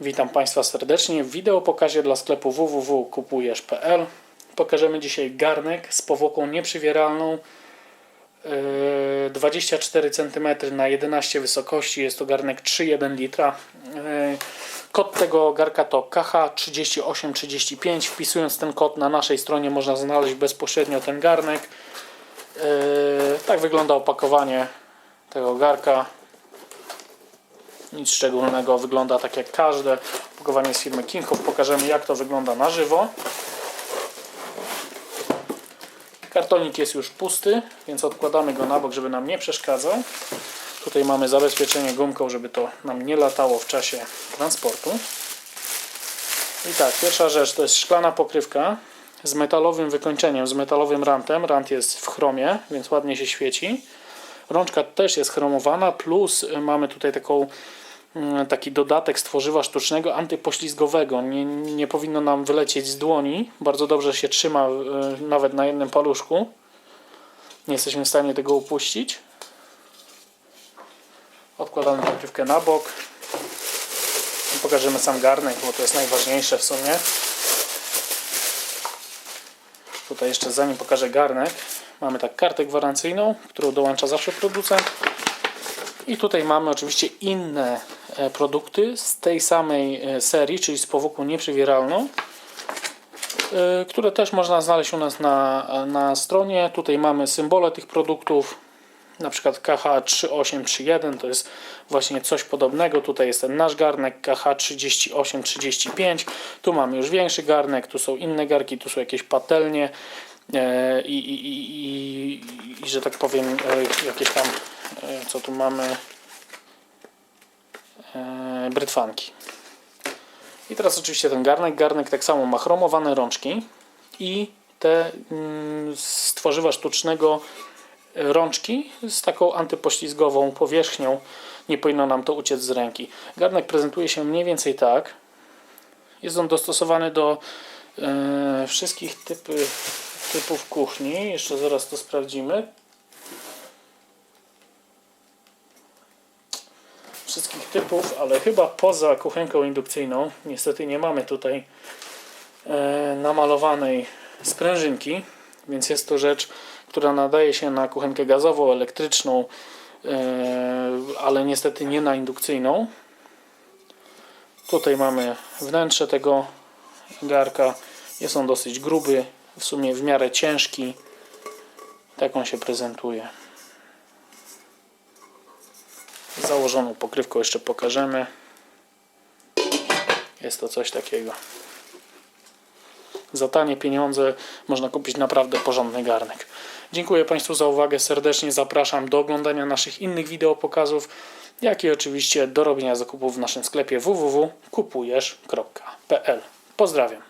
Witam Państwa serdecznie w wideo pokazie dla sklepu www.kupujesz.pl Pokażemy dzisiaj garnek z powłoką nieprzywieralną yy, 24 cm na 11 wysokości. Jest to garnek 3,1 litra. Yy, Kod tego garka to KH3835. Wpisując ten kod na naszej stronie można znaleźć bezpośrednio ten garnek. Yy, Tak wygląda opakowanie tego garka. Nic szczególnego, wygląda tak jak każde. Opakowanie z firmy King Hop. Pokażemy jak to wygląda na żywo. Kartonik jest już pusty, więc odkładamy go na bok, żeby nam nie przeszkadzał. Tutaj mamy zabezpieczenie gumką, żeby to nam nie latało w czasie transportu. I tak, pierwsza rzecz to jest szklana pokrywka z metalowym wykończeniem, z metalowym rantem. Rant jest w chromie, więc ładnie się świeci. Rączka też jest chromowana, plus y, mamy tutaj taką, mm, taki dodatek z tworzywa sztucznego antypoślizgowego. Nie, nie powinno nam wylecieć z dłoni. Bardzo dobrze się trzyma y, nawet na jednym paluszku. Nie jesteśmy w stanie tego upuścić. Odkładamy pokrywkę na bok. Pokażemy sam garnek, bo to jest najważniejsze w sumie. Tutaj jeszcze zanim pokażę garnek, mamy tak kartę gwarancyjną, którą dołącza zawsze producent. I tutaj mamy oczywiście inne e, produkty z tej samej e, serii, czyli z powłoką nieprzywieralną, e, które też można znaleźć u nas na, na stronie. Tutaj mamy symbole tych produktów, na przykład KH3831 to jest właśnie coś podobnego. Tutaj jest ten nasz garnek KH3835. Tu mamy już większy garnek, tu są inne garki, tu są jakieś patelnie i, i, i, że tak powiem e, jakieś tam e, co tu mamy e, brytwanki. I teraz oczywiście ten garnek. Garnek tak samo ma chromowane rączki i te mm, z tworzywa sztucznego rączki z taką antypoślizgową powierzchnią. Nie powinno nam to uciec z ręki. Garnek prezentuje się mniej więcej tak. Jest on dostosowany do wszystkich typy, typów kuchni. Jeszcze zaraz to sprawdzimy. Wszystkich typów, ale chyba poza kuchenką indukcyjną. Niestety nie mamy tutaj e, namalowanej sprężynki, więc jest to rzecz, która nadaje się na kuchenkę gazową, elektryczną, e, ale niestety nie na indukcyjną. Tutaj mamy wnętrze tego garka. Jest on dosyć gruby, w sumie w miarę ciężki. Tak on się prezentuje. Założoną pokrywką jeszcze pokażemy. Jest to coś takiego. Za tanie pieniądze można kupić naprawdę porządny garnek. Dziękuję Państwu za uwagę. Serdecznie zapraszam do oglądania naszych innych wideo pokazów, jak i oczywiście do robienia zakupów w naszym sklepie www.kupujesz.pl. Pozdrawiam.